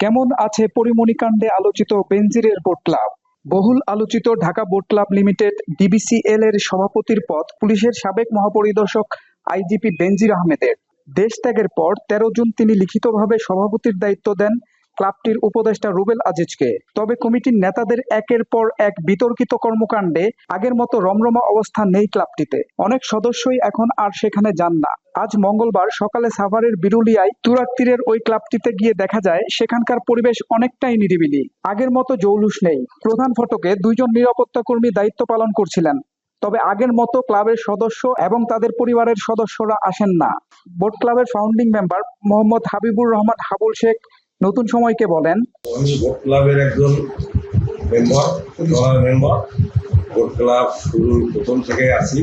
কেমন আছে পরিমণিকাণ্ডে আলোচিত বেনজিরের বোট ক্লাব? বহুল আলোচিত Dhaka boat club limited DBCL এর সভাপতির পদ পুলিশের সাবেক মহাপরিদর্শক আইজিপি বেনজির আহমেদের। দেশ ত্যাগের পর তেরো জুন তিনি লিখিতভাবে সভাপতির দায়িত্ব দেন ক্লাবটির উপদেষ্টা রুবেল আজিজকে। তবে কমিটির নেতাদের একের পর এক বিতর্কিত কর্মকাণ্ডে আগের মতো রমরমা অবস্থা নেই ক্লাবটিতে। অনেক সদস্যই এখন আর সেখানে যান না। আজ মঙ্গলবার সকালে সাভারের বিরুলিয়ায় তুরাক তীরের ওই ক্লাবটিতে গিয়ে দেখা যায়, সেখানকার পরিবেশ অনেকটাই নিরিবিলি। আগের মতো জৌলুস নেই। প্রধান ফটকে দুইজন নিরাপত্তা কর্মী দায়িত্ব পালন করছিলেন। তবে আগের মতো ক্লাবের সদস্য এবং তাদের পরিবারের সদস্যরা আসেন না। বোট ক্লাবের ফাউন্ডিং মেম্বার মোহাম্মদ হাবিবুর রহমান হাবুল শেখ নতুন সময়কে বলেন। আমি ভোট ক্লাবের একজন মেম্বার মেম্বার ভোট ক্লাব শুরু প্রথম থেকে আছি।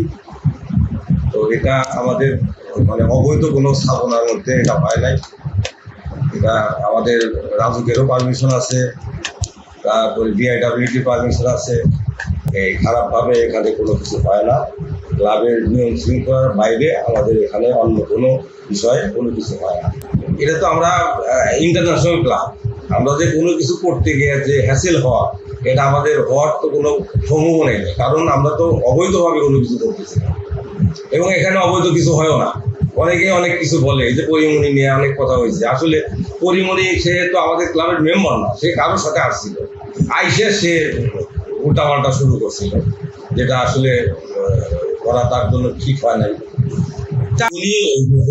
তো এটা আমাদের মানে অবৈধ কোনো স্থাপনার মধ্যে এটা হয় নাই। এটা আমাদের রাজুকেরও পারমিশন আছে, তারপরে বিআইডাব্লিউটি পারমিশন আছে। এই খারাপভাবে এখানে কোনো কিছু হয় না। ক্লাবের নিয়ম শৃঙ্খলার বাইরে আমাদের এখানে অন্য কোনো বিষয়ে কোনো কিছু হয় না। এটা তো আমরা ইন্টারন্যাশনাল ক্লাব আমরা যে কোনো কিছু করতে গিয়ে যে হ্যাসেল হওয়া, এটা আমাদের হওয়ার তো কোনো সম্ভাবনাই নেই। কারণ আমরা তো অবৈধভাবে কোনো কিছু করতেছি না। এবং এখানে অবৈধ কিছু হয়ও না। অনেকে অনেক কিছু বলে যে পরিমণি নিয়ে অনেক কথা হয়েছে। আসলে পরিমণি সে তো আমাদের ক্লাবের মেম্বার না, সে কারোর সাথে আসছিল। আইসে সে উল্টাপাল্টা শুরু করছিল, যেটা আসলে করা তার জন্য ঠিক হয় নাই।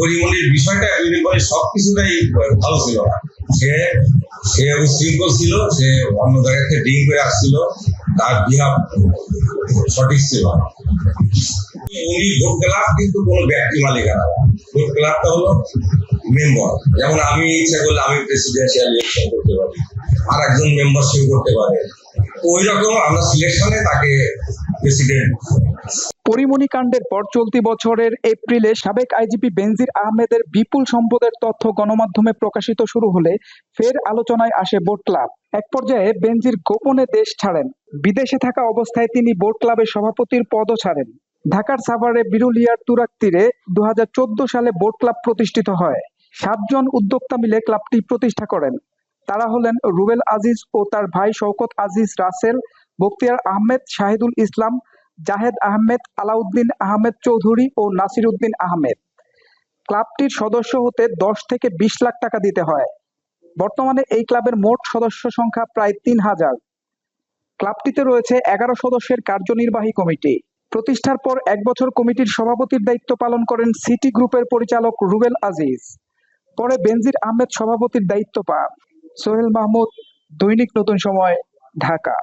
উনি বিষয়টা ভালো ছিল। সে সে উশৃঙ্খল ছিল, সে অন্য জায়গা থেকে করে আসছিল, তার সঠিক ছিল উনি ভোট ক্লাব, কিন্তু কোনো ব্যক্তি মালিকানা ভোট ক্লাবটা হলো মেম্বার যেমন আমি ইচ্ছা করলে আমি প্রেসিডেন্সিয়াল ইলেকশন করতে পারি আর একজন মেম্বারশিপ করতে পারে। ওই রকম আমরা সিলেকশনে তাকে প্রেসিডেন্ট। পরিমণি কাণ্ডের পর চলতি বছরের এপ্রিলে সাবেক আইজিপি বেনজির আহমেদের বিপুল সম্পদের তথ্য গণমাধ্যমে প্রকাশিত শুরু হলে ফের আলোচনায় আসে বোট ক্লাব। এক পর্যায়ে বেনজির গোপনে দেশ ছাড়েন। বিদেশে থাকা অবস্থায় তিনি বোট ক্লাবের সভাপতির পদও ছাড়েন। ঢাকার সাভারে বিরুলিয়ার তুরাক তীরে দু হাজার চোদ্দ সালে বোট ক্লাব প্রতিষ্ঠিত হয়। সাতজন উদ্যোক্তা মিলে ক্লাবটি প্রতিষ্ঠা করেন। তারা হলেন রুবেল আজিজ ও তার ভাই শওকত আজিজ রাসেল বখতিয়ার আহমেদ শাহিদুল ইসলাম, জাহেদ আহমেদ, আলাউদ্দিন আহমেদ চৌধুরী ও নাসির উদ্দিন আহমেদ। ক্লাবটির সদস্য হতে দশ থেকে বিশ লাখ টাকা দিতে হয়। বর্তমানে এই ক্লাবের মোট সদস্য সংখ্যা প্রায় তিন হাজার। ক্লাবটিতে রয়েছে এগারো সদস্যের কার্যনির্বাহী কমিটি। প্রতিষ্ঠার পর এক বছর কমিটির সভাপতির দায়িত্ব পালন করেন সিটি গ্রুপের পরিচালক রুবেল আজিজ। পরে বেনজির আহমেদ সভাপতির দায়িত্ব পান। সোহেল মাহমুদ, দৈনিক নতুন সময়, ঢাকা।